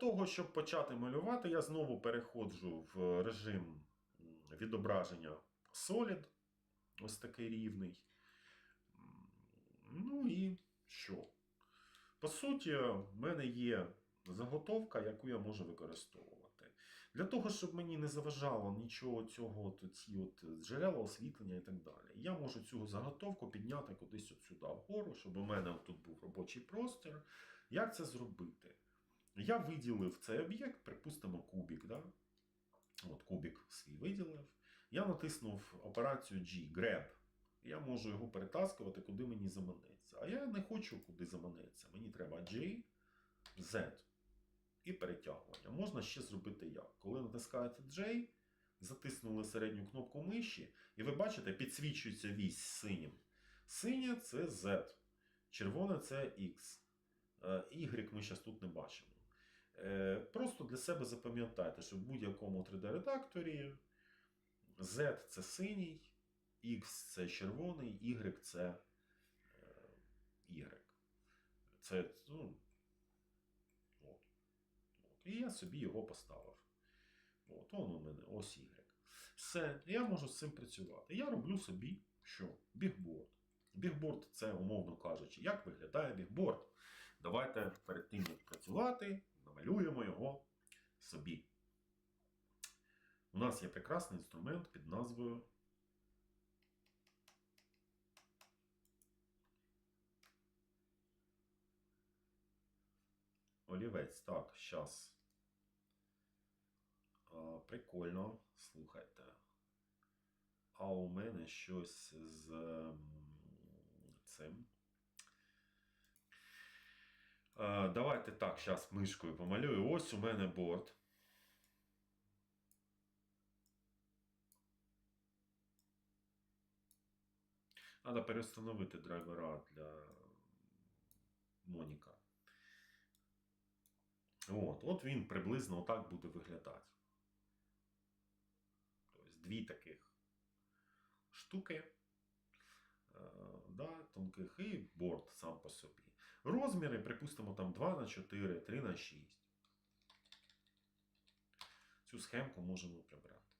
того, щоб почати малювати, я знову переходжу в режим відображення Solid. Ось такий рівний. Ну і що? По суті, в мене є заготовка, яку я можу використовувати. Для того, щоб мені не заважало нічого цього, от, ці от джерела освітлення і так далі. Я можу цю заготовку підняти кудись от сюди вгору, щоб у мене тут був робочий простір. Як це зробити? Я виділив цей об'єкт, припустимо, кубік. Да? От кубік свій виділив. Я натиснув операцію G, Grab. Я можу його перетаскувати, куди мені заманеться. А я не хочу, куди заманеться. Мені треба J, Z і перетягування. Можна ще зробити як? Коли натискаєте J, затиснули середню кнопку миші, і ви бачите, підсвічується вісь синім. Синє це Z, червоне це X. Е, Y ми зараз тут не бачимо. Е, Просто для себе запам'ятайте, що в будь-якому 3D-редакторі Z це синій, X це червоний, Y це е, Y. Це, ну, от. От. І я собі його поставив. От, он у мене ось Y. Все, я можу з цим працювати. Я роблю собі що? Бігборд. Бігборд це, умовно кажучи, як виглядає бігборд. Давайте перед тим, як працювати, намалюємо його собі. У нас є прекрасний інструмент під назвою Олівець. Так. А, прикольно, слухайте. А у мене щось з цим. А, давайте так, зараз мишкою помалюю. Ось у мене борт. Треба перестановити драйвера для Моніка. От, от він приблизно отак буде виглядати. Тобто дві таких штуки. Е, да, тонких і борт сам по собі. Розміри, припустимо, там 2 на 4, 3 на 6. Цю схемку можемо прибрати.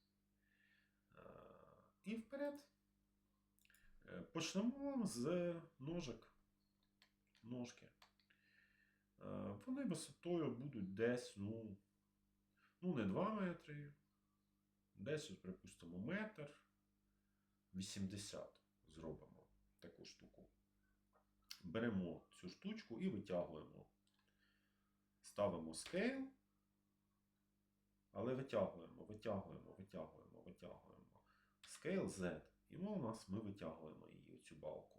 Е, і вперед. Е, Почнемо з ножик. Ножки. Е, Вони висотою будуть десь, ну, ну не 2 метри. Десь, припустимо, метр 80 зробимо таку штуку. Беремо цю штучку і витягуємо. Ставимо scale, але витягуємо, витягуємо, витягуємо, витягуємо. Scale Z. І ми у нас ми витягуємо її, цю балку.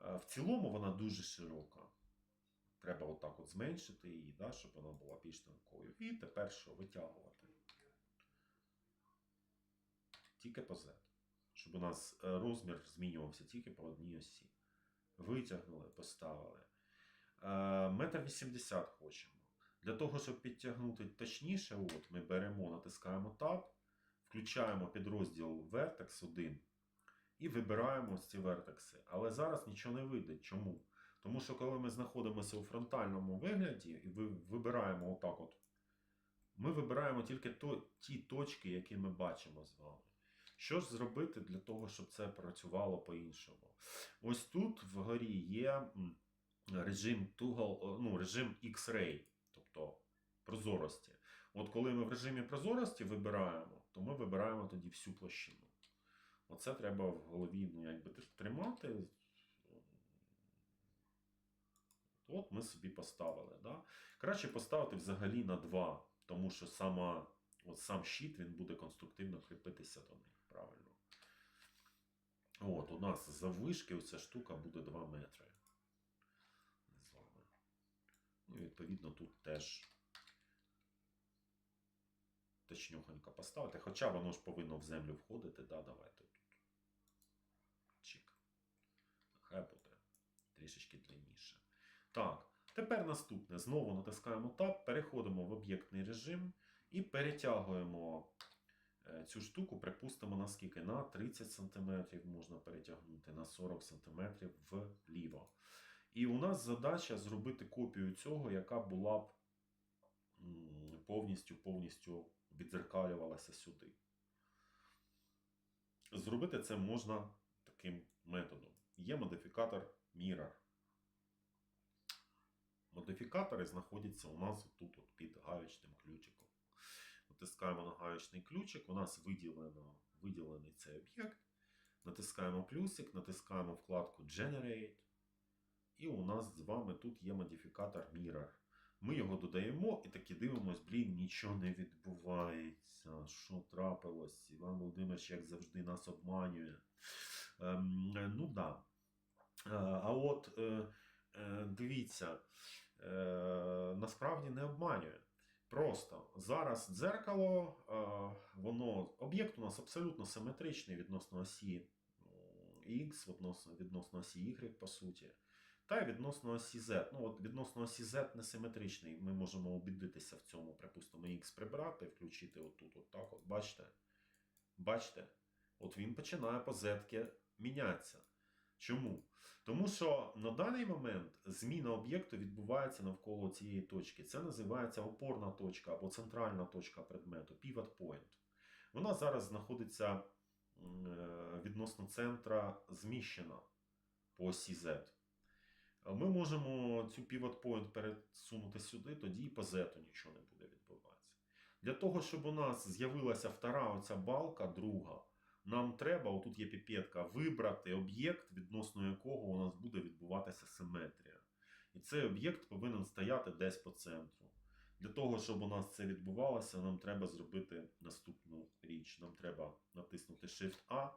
Е, В цілому вона дуже широка. Треба отак от зменшити її, да, щоб вона була більш тонкою. І тепер що витягувати. Тільки по Z. Щоб у нас е, розмір змінювався тільки по одній осі. Витягнули, поставили. Е, Метр вісімдесят хочемо. Для того, щоб підтягнути точніше, от ми беремо, натискаємо Tab, включаємо підрозділ Vertex 1 і вибираємо ці вертекси. Але зараз нічого не вийде. Чому? Тому що коли ми знаходимося у фронтальному вигляді і вибираємо отак от, ми вибираємо тільки то, ті точки, які ми бачимо з вами. Що ж зробити для того, щоб це працювало по-іншому? Ось тут вгорі є режим Toggle, ну, режим X-Ray, тобто прозорості. От коли ми в режимі прозорості вибираємо, то ми вибираємо тоді всю площину. Оце треба в голові ну, якби, тримати. От ми собі поставили. Да? Краще поставити взагалі на 2, тому що сама, от сам щит він буде конструктивно кріпитися до них. Правильно. От, у нас заввишки ця штука буде 2 метри. З вами. Ну, відповідно, тут теж точнюхонько поставити. Хоча воно ж повинно в землю входити. Да, давайте тут. Чик. Хай буде трішечки длинніше. Так, тепер наступне. Знову натискаємо Tab, переходимо в об'єктний режим і перетягуємо цю штуку, припустимо, наскільки? На 30 см можна перетягнути, на 40 см вліво. І у нас задача зробити копію цього, яка була б повністю повністю відзеркалювалася сюди. Зробити це можна таким методом. Є модифікатор Mirror. Модифікатори знаходяться у нас тут під гаючним ключиком. Натискаємо на гаючний ключик, у нас виділено, виділений цей об'єкт. Натискаємо плюсик, натискаємо вкладку Generate. І у нас з вами тут є модифікатор Mirror. Ми його додаємо і таки дивимось, блін, нічого не відбувається. Що трапилось? Іван Володимирович, як завжди, нас обманює. Ем, ну да. Е, а от е, е, дивіться, е, насправді не обманює. Просто зараз дзеркало, е, воно, об'єкт у нас абсолютно симетричний відносно осі X, відносно, відносно осі Y, по суті. Та відносно осі Z. Ну, от відносно осі Z несиметричний. Ми можемо убідитися в цьому, припустимо, X прибрати, включити отут, от так, от, бачите? Бачите? От він починає по Z мінятися. Чому? Тому що на даний момент зміна об'єкту відбувається навколо цієї точки. Це називається опорна точка або центральна точка предмету, pivot point. Вона зараз знаходиться е, відносно центра зміщена по осі Z. Ми можемо цю pivot point пересунути сюди, тоді і по Z нічого не буде відбуватися. Для того, щоб у нас з'явилася втора оця балка, друга, нам треба, отут є піпетка, вибрати об'єкт, відносно якого у нас буде відбуватися симетрія. І цей об'єкт повинен стояти десь по центру. Для того, щоб у нас це відбувалося, нам треба зробити наступну річ. Нам треба натиснути Shift-A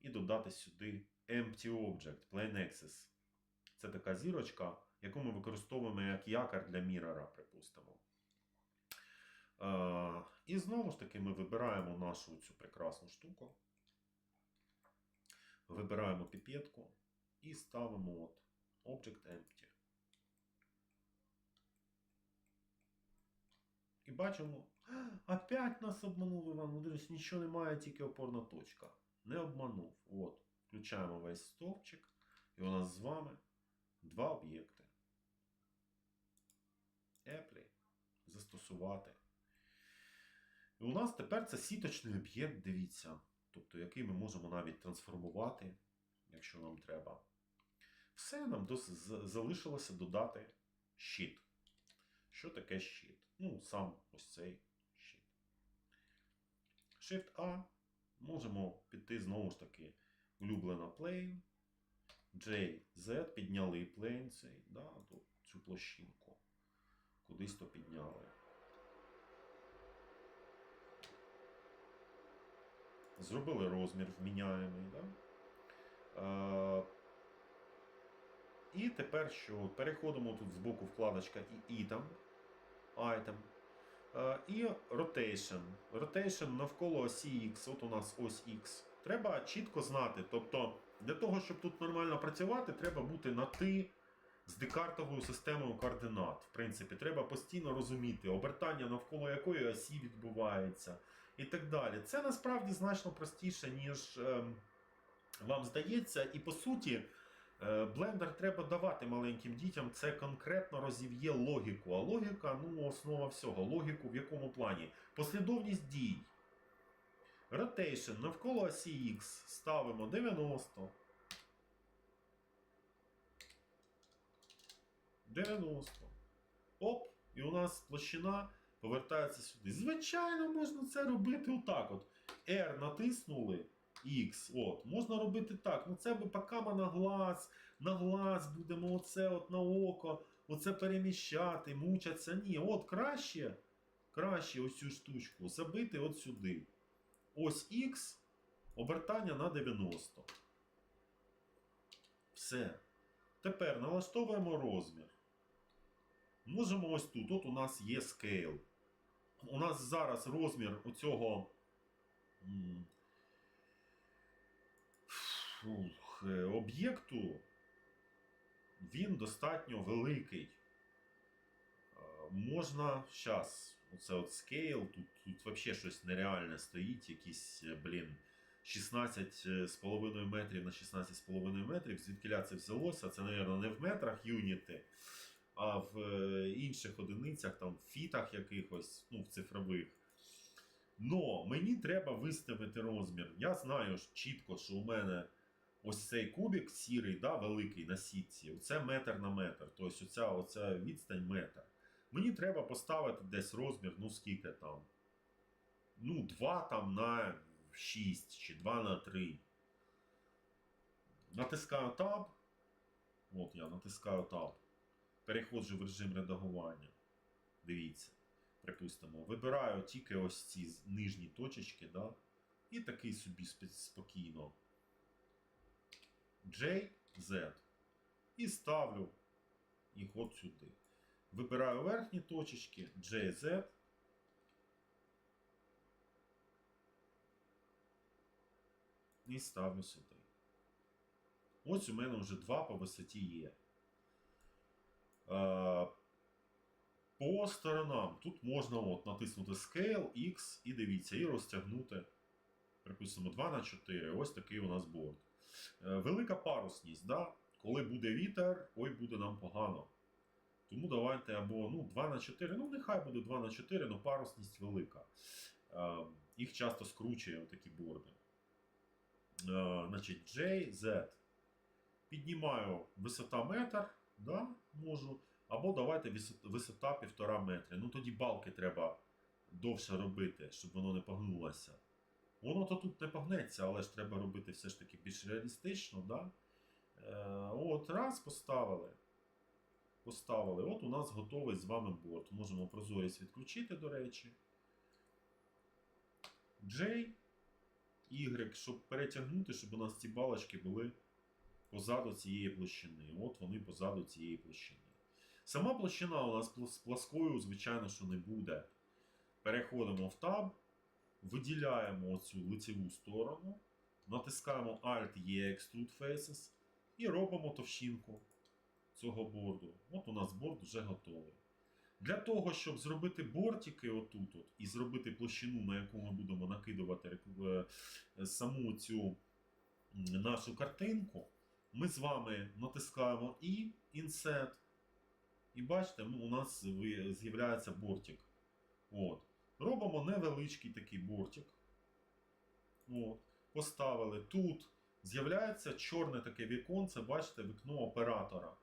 і додати сюди Empty Object, Plain Access. Це така зірочка, яку ми використовуємо як якор для мірора, припустимо. Е, і знову ж таки ми вибираємо нашу цю прекрасну штуку. Вибираємо піпетку і ставимо от Object Empty. І бачимо, опять нас обманув Іван Володимирович, нічого немає, тільки опорна точка. Не обманув. От, включаємо весь стовпчик, і у нас з вами два об'єкти. Apply. Застосувати. І у нас тепер це сіточний об'єкт, дивіться, тобто який ми можемо навіть трансформувати, якщо нам треба. Все нам залишилося додати щит. Що таке щит? Ну, сам ось цей щит. Shift-A. Можемо піти знову ж таки улюблена plane. J, Z підняли plane цей, да, цю площинку. Кудись то підняли. Зробили розмір вміняємий. Да? І тепер що? Переходимо тут з боку вкладочка і item. item. І rotation. Rotation навколо осі X. От у нас ось X. Треба чітко знати. Тобто, для того, щоб тут нормально працювати, треба бути на ти з декартовою системою координат. В принципі, треба постійно розуміти, обертання навколо якої осі відбувається і так далі. Це насправді значно простіше, ніж ем, вам здається. І по суті, е, блендер треба давати маленьким дітям. Це конкретно розів'є логіку. А логіка ну, основа всього. Логіку в якому плані? Послідовність дій. Rotation навколо осі X ставимо 90. 90. Оп, і у нас площина повертається сюди. Звичайно, можна це робити отак. от. R натиснули X. От, можна робити так. Ну це би поки ми на глаз, на глаз будемо оце от на око, оце переміщати, мучаться. Ні, от краще, краще ось цю штучку забити от сюди. Ось X, обертання на 90. Все. Тепер налаштовуємо розмір. Можемо ось тут. От у нас є scale. У нас зараз розмір у цього фух, е, об'єкту. Він достатньо великий. Е, Можна зараз, оце от scale, тут, тут взагалі щось нереальне стоїть, якісь, е, блін, 16,5 метрів на 16,5 метрів. Звідки це взялося? Це, мабуть, не в метрах юніти, а в е, інших одиницях, там, в фітах якихось, ну, в цифрових. Но мені треба виставити розмір. Я знаю чітко, що у мене ось цей кубик сірий, да, великий на сітці, це метр на метр. Тобто оця, оця відстань метр. Мені треба поставити десь розмір, ну скільки там. Ну, 2 там на 6 чи 2 на 3. Натискаю Tab. От я натискаю Tab. Переходжу в режим редагування. Дивіться. Припустимо, вибираю тільки ось ці нижні точечки, да? і такий собі спокійно. J, Z. І ставлю їх от сюди. Вибираю верхні точечки, J, Z. І ставлю сюди. Ось у мене вже два по висоті є. Е, по сторонам тут можна от натиснути Scale, X і дивіться, і розтягнути, припустимо, 2 на 4. Ось такий у нас борт. Е, Велика парусність, да? коли буде вітер, ой буде нам погано. Тому давайте або ну, 2 на 4, ну нехай буде 2 на 4, але парусність велика. Е, Їх часто скручує такі борди. Значить, J, Z. Піднімаю висота метр, да? Можу. Або давайте висота півтора метри. Ну тоді балки треба довше робити, щоб воно не погнулося. Воно то тут не погнеться, але ж треба робити все ж таки більш реалістично. Да? Е, от, раз поставили. Поставили. От у нас готовий з вами борт. Можемо прозорість відключити, до речі. J, Y, щоб перетягнути, щоб у нас ці балочки були позаду цієї площини. От вони позаду цієї площини. Сама площина у нас плос- плоскою, звичайно, що не буде. Переходимо в таб, виділяємо оцю лицеву сторону, натискаємо Alt-E Extrude Faces і робимо товщинку цього борду. От у нас борд вже готовий. Для того, щоб зробити бортики отут от, і зробити площину, на яку ми будемо накидувати е, саму цю нашу картинку, ми з вами натискаємо і Insert. І бачите, ну, у нас з'являється бортик. От. Робимо невеличкий такий бортик. От. Поставили. Тут з'являється чорне таке віконце, бачите, вікно оператора.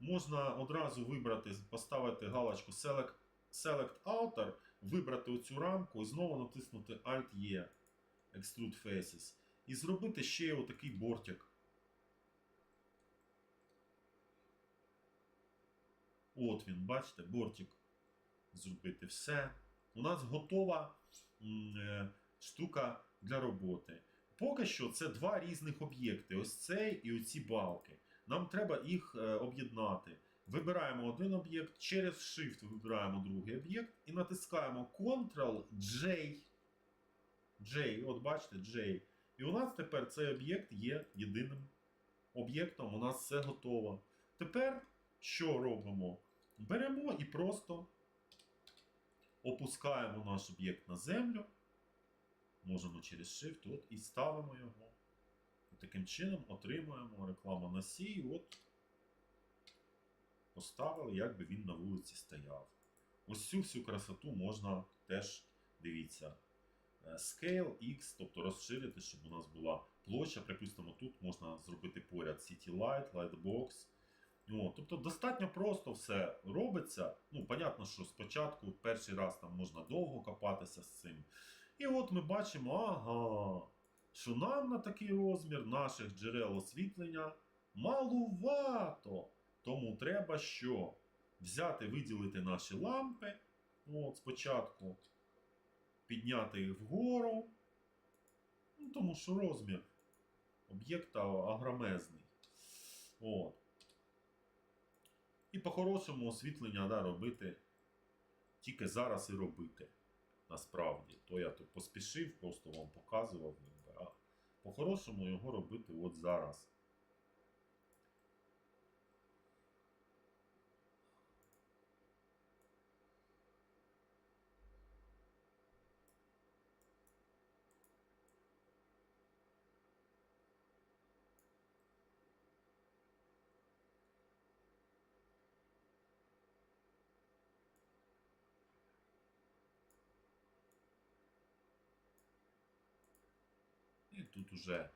Можна одразу вибрати, поставити галочку Select, Select Outer, вибрати оцю рамку і знову натиснути Alt-E Extrude Faces. І зробити ще отакий бортик. От він, бачите, бортик. Зробити все. У нас готова е, штука для роботи. Поки що це два різних об'єкти: ось цей і оці балки. Нам треба їх е, об'єднати. Вибираємо один об'єкт, через Shift вибираємо другий об'єкт і натискаємо Ctrl-J. J, от бачите, J. І у нас тепер цей об'єкт є єдиним об'єктом. У нас все готово. Тепер що робимо? Беремо і просто опускаємо наш об'єкт на землю. Можемо через Shift от, і ставимо його. І таким чином отримуємо рекламу носій. От поставили, як би він на вулиці стояв. Ось цю всю красоту можна теж, дивіться, е, Scale X, тобто розширити, щоб у нас була площа. Припустимо, тут можна зробити поряд City Light, Lightbox. Ну, тобто достатньо просто все робиться. Ну, понятно, що спочатку перший раз там можна довго копатися з цим. І от ми бачимо, ага, що нам на такий розмір наших джерел освітлення малувато. Тому треба що? Взяти, виділити наші лампи. От, спочатку підняти їх вгору. Ну, тому що розмір об'єкта агромезний. От. І по-хорошому освітлення да, робити тільки зараз і робити. Насправді. То я тут поспішив, просто вам показував. А по-хорошому його робити от зараз. Тут уже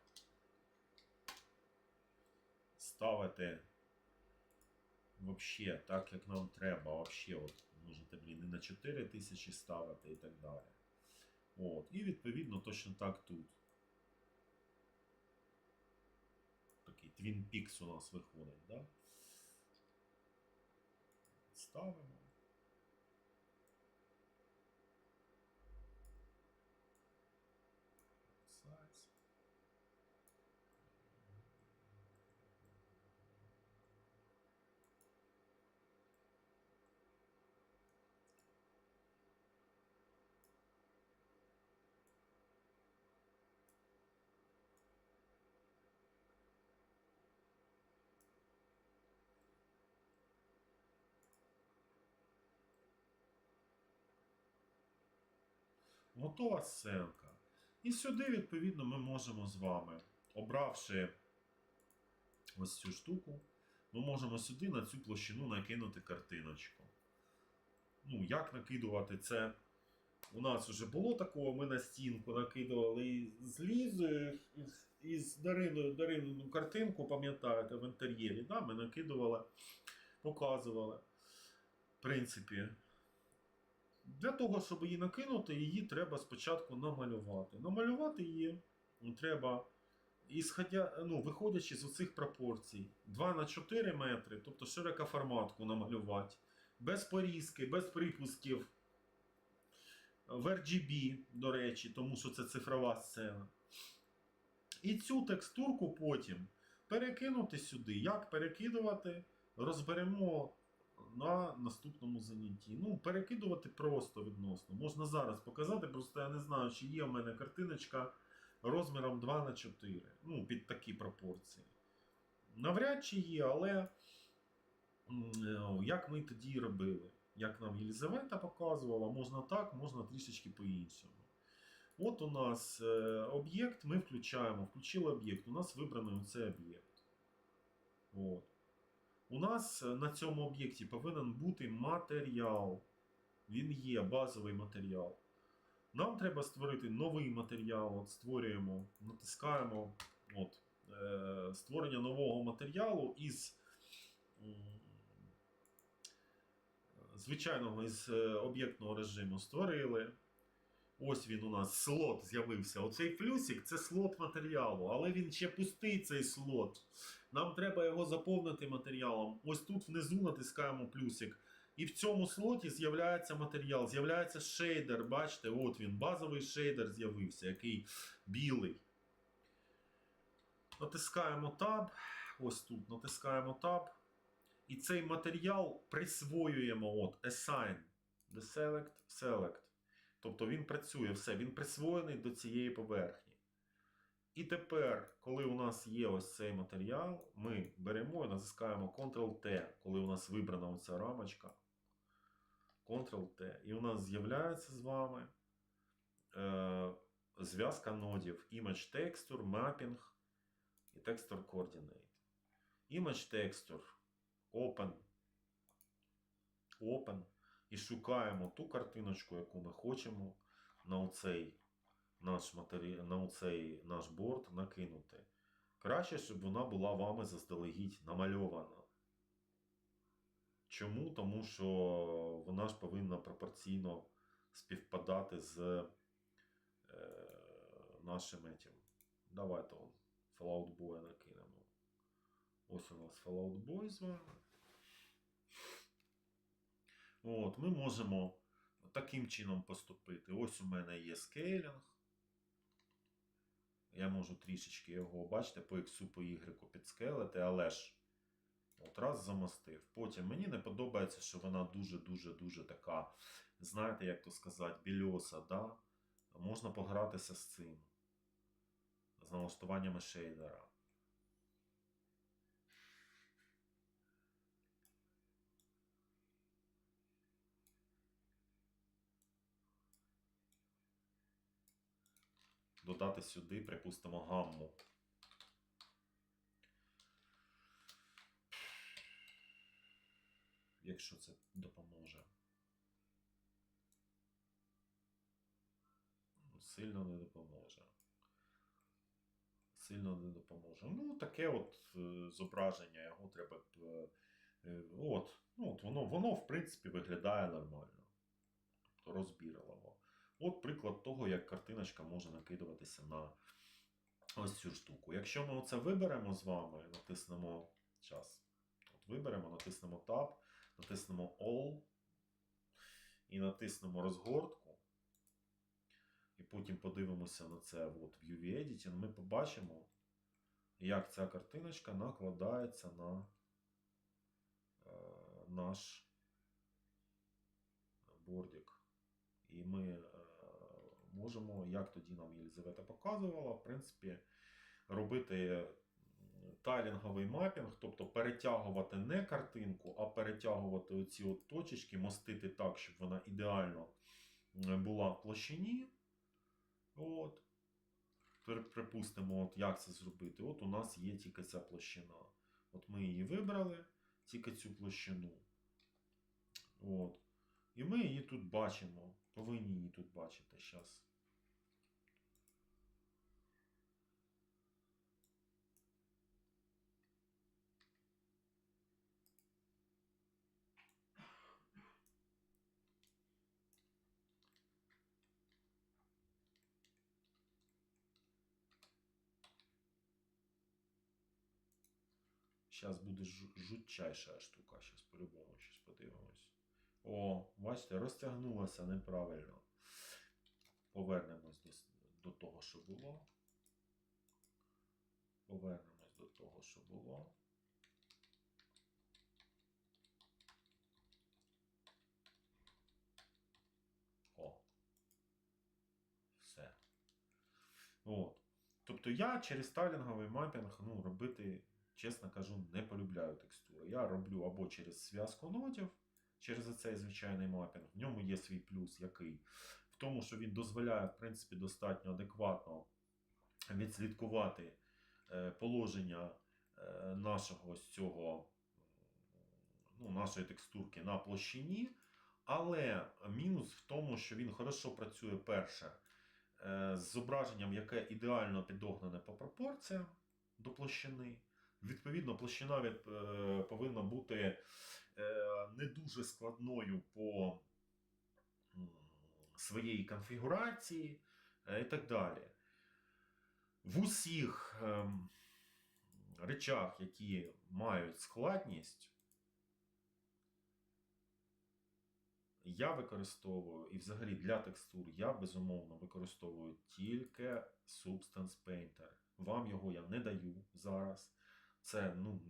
ставити вообще так, як нам треба. Вообще, от, можете, блін, і на 4 тисячі ставити і так далі. От. І відповідно точно так тут. Такий Twin Peaks у нас виходить, да? Ставимо. Готова сценка. І сюди, відповідно, ми можемо з вами, обравши ось цю штуку, ми можемо сюди на цю площину накинути картиночку. Ну, як накидувати це? У нас вже було такого, ми на стінку накидували і з Лізою, і з- Дариною, Даринину картинку, пам'ятаєте, в інтер'єрі. Да? Ми накидували, показували. В принципі, для того, щоб її накинути, її треба спочатку намалювати. Намалювати її треба, ісходя, ну, виходячи з оцих пропорцій, 2 на 4 метри, тобто широкоформатку намалювати, без порізки, без припусків, в RGB, до речі, тому що це цифрова сцена. І цю текстурку потім перекинути сюди. Як перекидувати, розберемо на наступному занятті. Ну, перекидувати просто відносно. Можна зараз показати, просто я не знаю, чи є в мене картиночка розміром 2 на 4 Ну, під такі пропорції. Навряд чи є, але е, як ми тоді робили? Як нам Єлизавета показувала, можна так, можна трішечки по-іншому. От у нас е, об'єкт, ми включаємо, включили об'єкт, у нас вибраний оцей об'єкт. От. У нас е, на цьому об'єкті повинен бути матеріал. Він є базовий матеріал. Нам треба створити новий матеріал. От створюємо, натискаємо от, е, створення нового матеріалу із звичайного із е, об'єктного режиму створили. Ось він у нас слот з'явився. Оцей плюсик це слот матеріалу, але він ще пустий цей слот. Нам треба його заповнити матеріалом. Ось тут внизу натискаємо плюсик. І в цьому слоті з'являється матеріал, з'являється шейдер. Бачите, от він, базовий шейдер з'явився, який білий. Натискаємо Tab. Ось тут натискаємо Tab. І цей матеріал присвоюємо. От, Assign. Deselect, Select. Тобто він працює все, він присвоєний до цієї поверхні. І тепер, коли у нас є ось цей матеріал, ми беремо і натискаємо Ctrl-T, коли у нас вибрана оця рамочка. Ctrl-T. І у нас з'являється з вами е, зв'язка нодів Image Texture, Mapping і Texture Coordinate. Image Texture Open. Open. І шукаємо ту картиночку, яку ми хочемо на оцей наш матері... на оцей наш борт накинути. Краще, щоб вона була вами заздалегідь намальована. Чому? Тому що вона ж повинна пропорційно співпадати з е, нашим етім. Давайте он Fallout Boy накинемо. Ось у нас Fallout Boy з вами. От, ми можемо таким чином поступити. Ось у мене є скейлінг. Я можу трішечки його, бачите, по іксу, по ігрику підскелити, але ж от раз замостив. Потім мені не подобається, що вона дуже-дуже-дуже така, знаєте, як то сказати, більоса, да? Можна погратися з цим. З налаштуваннями шейдера. Додати сюди, припустимо, гамму. Якщо це допоможе. Сильно не допоможе. сильно не допоможе. Ну, таке от е, зображення, його треба е, е, От, ну, от воно, воно, в принципі, виглядає нормально. Тобто розбірливо. От приклад того, як картиночка може накидуватися на ось цю штуку. Якщо ми оце виберемо з вами, натиснемо час. От виберемо, натиснемо Tab, натиснемо All і натиснемо розгортку. І потім подивимося на це от, в UV Editing, ми побачимо, як ця картиночка накладається на е, наш бордик. І ми можемо, як тоді нам Єлизавета показувала, в принципі, робити тайлінговий мапінг, тобто перетягувати не картинку, а перетягувати оці от точечки, мостити так, щоб вона ідеально е, була в площині. От. Припустимо, от як це зробити. От у нас є тільки ця площина. От ми її вибрали, тільки цю площину. От. І ми її тут бачимо. Повинні її тут бачити зараз. Зараз буде жутчайша штука. Зараз по-любому щось подивимось. О, бачите, розтягнулося неправильно. Повернемось до, до того, що було. Повернемось до того, що було. О. Все. От. Тобто я через тайлінговий мапінг ну, робити, чесно кажу, не полюбляю текстури. Я роблю або через зв'язку нотів, через цей звичайний мапінг. В ньому є свій плюс, який в тому, що він дозволяє, в принципі, достатньо адекватно відслідкувати е, положення е, нашого ось цього, ну, нашої текстурки на площині. Але мінус в тому, що він хорошо працює перше е, з зображенням, яке ідеально підогнане по пропорціям до площини. Відповідно, площина від, повинна бути не дуже складною по м, своєї конфігурації е, і так далі. В усіх ем, речах, які мають складність, я використовую, і взагалі для текстур я безумовно використовую тільки Substance Painter. Вам його я не даю зараз. Це, ну,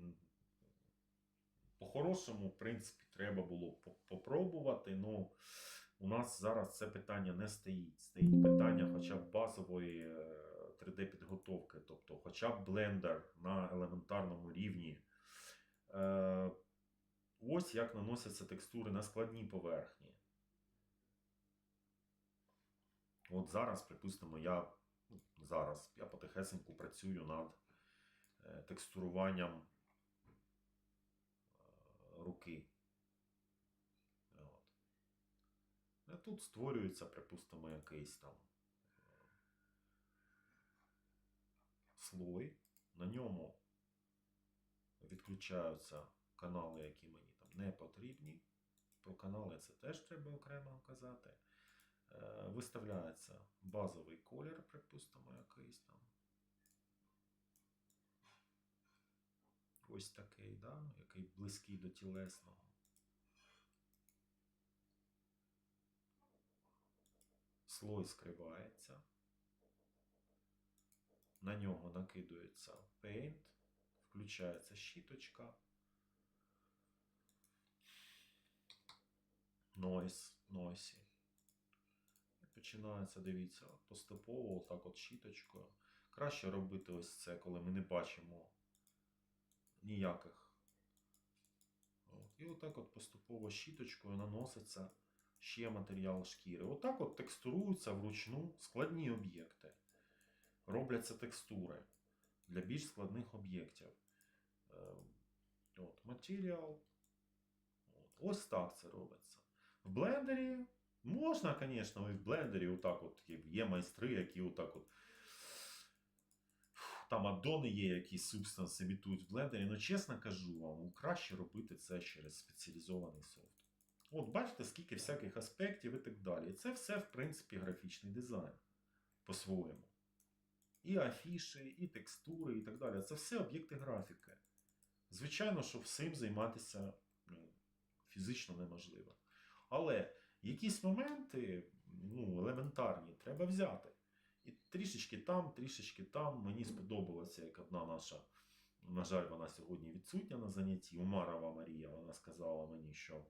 по-хорошому, в принципі, треба було по- попробувати. Ну, у нас зараз це питання не стоїть. Стоїть питання хоча б базової е, 3D-підготовки, тобто хоча б блендер на елементарному рівні. Е, Ось як наносяться текстури на складні поверхні. От зараз, припустимо, я ну, зараз я потихесеньку працюю над е, текстуруванням е, руки. От. А тут створюється, припустимо, якийсь там е, слой. На ньому відключаються канали, які мені там не потрібні. Про канали це теж треба окремо казати. Е, Виставляється базовий колір, припустимо, якийсь там. Ось такий, да? який близький до тілесного. Слой скривається. На нього накидується Paint, включається щіточка. Noise, noisy. І починається, дивіться, поступово, отак от щіточкою. Краще робити ось це, коли ми не бачимо ніяких. От. І отак от поступово щіточкою наноситься ще матеріал шкіри. Отак от текстуруються вручну складні об'єкти. Робляться текстури для більш складних об'єктів. Е, От, матеріал. От. Ось так це робиться. В блендері можна, звісно, і в блендері отак от є- майстри, які отак от там аддони є, якісь субстанси імітують в блендері. Ну, чесно кажу вам, краще робити це через спеціалізований софт. От бачите, скільки всяких аспектів і так далі. Це все, в принципі, графічний дизайн по-своєму. І афіші, і текстури, і так далі. Це все об'єкти графіки. Звичайно, що всім займатися ну, фізично неможливо. Але якісь моменти ну, елементарні треба взяти. Трішечки там, трішечки там. Мені сподобалося, як одна наша, на жаль, вона сьогодні відсутня на занятті. Умарова Марія, вона сказала мені, що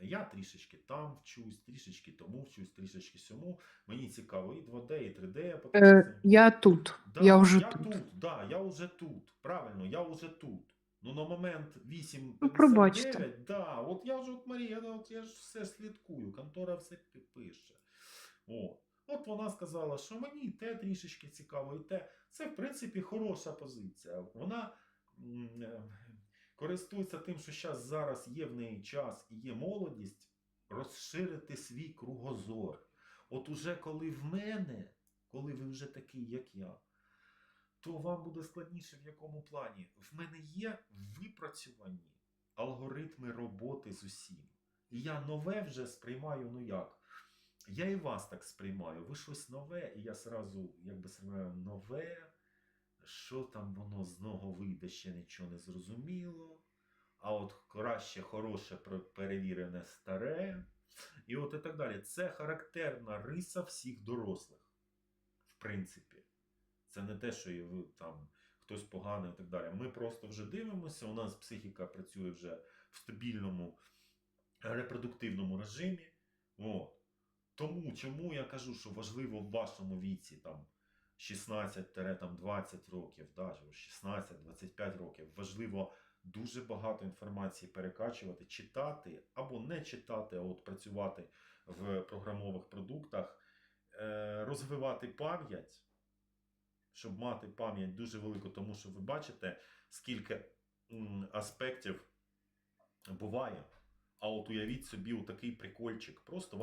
я трішечки там вчусь, трішечки тому вчусь, трішечки сьому. Мені цікаво і 2D, і 3D Е, потім. я тут. Да, я вже я тут. тут. Да, я вже тут. Правильно, я вже тут. Ну, на момент 8.59, Ну, пробачте. да, от я вже от Марія, ну, от я ж все слідкую, контора все пише. О. От вона сказала, що мені і те трішечки цікаво, і те. Це, в принципі, хороша позиція. Вона е, користується тим, що щас, зараз є в неї час і є молодість, розширити свій кругозор. От уже коли в мене, коли ви вже такий, як я, то вам буде складніше в якому плані. В мене є випрацьовані алгоритми роботи з усім. І я нове вже сприймаю, ну як? Я і вас так сприймаю. Ви щось нове, і я сразу, якби сприймаю нове, що там воно з нього вийде, ще нічого не зрозуміло. А от краще, хороше, перевірене старе. І от і так далі. Це характерна риса всіх дорослих. В принципі. Це не те, що там хтось поганий і так далі. Ми просто вже дивимося, у нас психіка працює вже в стабільному репродуктивному режимі. От. Тому чому я кажу, що важливо в вашому віці там 16-20 років, да, 16-25 років, важливо дуже багато інформації перекачувати, читати або не читати, а от працювати в програмових продуктах, е, розвивати пам'ять, щоб мати пам'ять дуже велику, тому що ви бачите, скільки аспектів буває. А от уявіть собі такий прикольчик. Просто